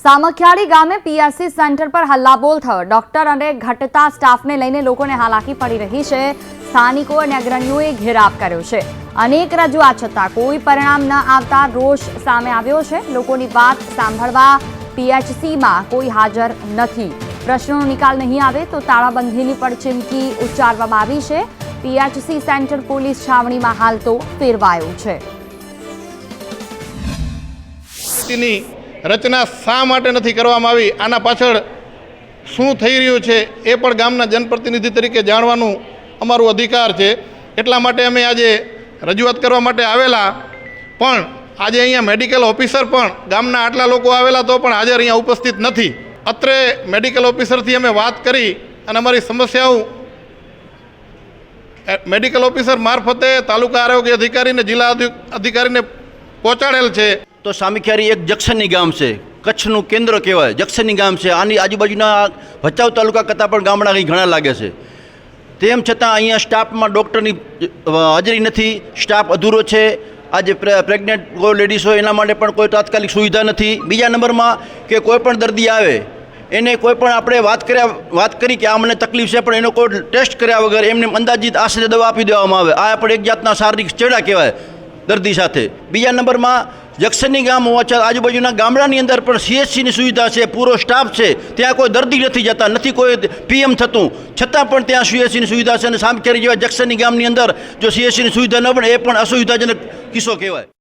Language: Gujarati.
સામખિયાળી ગામે પીઆરસી સેન્ટર પર હલ્લાબોલ થયો. ડોક્ટર અને ઘટતા સ્ટાફને લઈને લોકોને હાલાકી પડી રહી છે. સ્થાનિકો અને અગ્રણીઓએ ઘેરાવ કર્યો છે. અનેક રજૂઆત છતાં કોઈ પરિણામ ન આવતા રોષ સામે આવ્યો છે. લોકોની વાત સાંભળવા પીએચસીમાં કોઈ હાજર નથી. પ્રશ્નોનો નિકાલ નહીં આવે તો તાળાબંધીની પણ ચીમકી ઉચ્ચારવામાં આવી છે. પીએચસી સેન્ટર પોલીસ છાવણીમાં હાલ તો ફેરવાયું છે. રચના શા માટે નથી કરવામાં આવી? આના પાછળ શું થઈ રહ્યું છે એ પણ ગામના જનપ્રતિનિધિ તરીકે જાણવાનું અમારું અધિકાર છે. એટલા માટે અમે આજે રજૂઆત કરવા માટે આવેલા. પણ આજે અહીંયા મેડિકલ ઓફિસર પણ ગામના આટલા લોકો આવેલા તો પણ હાજર અહીંયા ઉપસ્થિત નથી. અત્રે મેડિકલ ઓફિસરથી અમે વાત કરી અને અમારી સમસ્યાઓ મેડિકલ ઓફિસર મારફતે તાલુકા આરોગ્ય અધિકારીને જિલ્લા અધિકારીને પહોંચાડેલ છે. તો સામીખ્યારી એક જંક્શનની ગામ છે. કચ્છનું કેન્દ્ર કહેવાય. જંક્શનની ગામ છે. આની આજુબાજુના ભચાઉ તાલુકા કરતાં પણ ગામડા અહીં ઘણા લાગે છે. તેમ છતાં અહીંયા સ્ટાફમાં ડૉક્ટરની હાજરી નથી. સ્ટાફ અધૂરો છે. આજે પ્રેગ્નેન્ટ કોઈ લેડીઝ હોય એના માટે પણ કોઈ તાત્કાલિક સુવિધા નથી. બીજા નંબરમાં કે કોઈ પણ દર્દી આવે, એને કોઈ પણ આપણે વાત કર્યા, વાત કરી કે આ મને તકલીફ છે, પણ એનો કોઈ ટેસ્ટ કર્યા વગર એમને અંદાજિત આશરે દવા આપી દેવામાં આવે. આ પણ એક જાતના શારીરિક ચેડા કહેવાય. દર્દી સાથે. બીજા નંબરમાં જંક્શનની ગામ હોવા છતાં આજુબાજુના ગામડાની અંદર પણ સીએચસીની સુવિધા છે, પૂરો સ્ટાફ છે. ત્યાં કોઈ દર્દી નથી જતા, નથી કોઈ પીએમ થતું. છતાં પણ ત્યાં સીએચસીની સુવિધા છે અને સામખેરી જેવા જંક્શનની ગામની અંદર જો સીએચસીની સુવિધા ન બને, એ પણ અસુવિધાજનક કિસ્સો કહેવાય.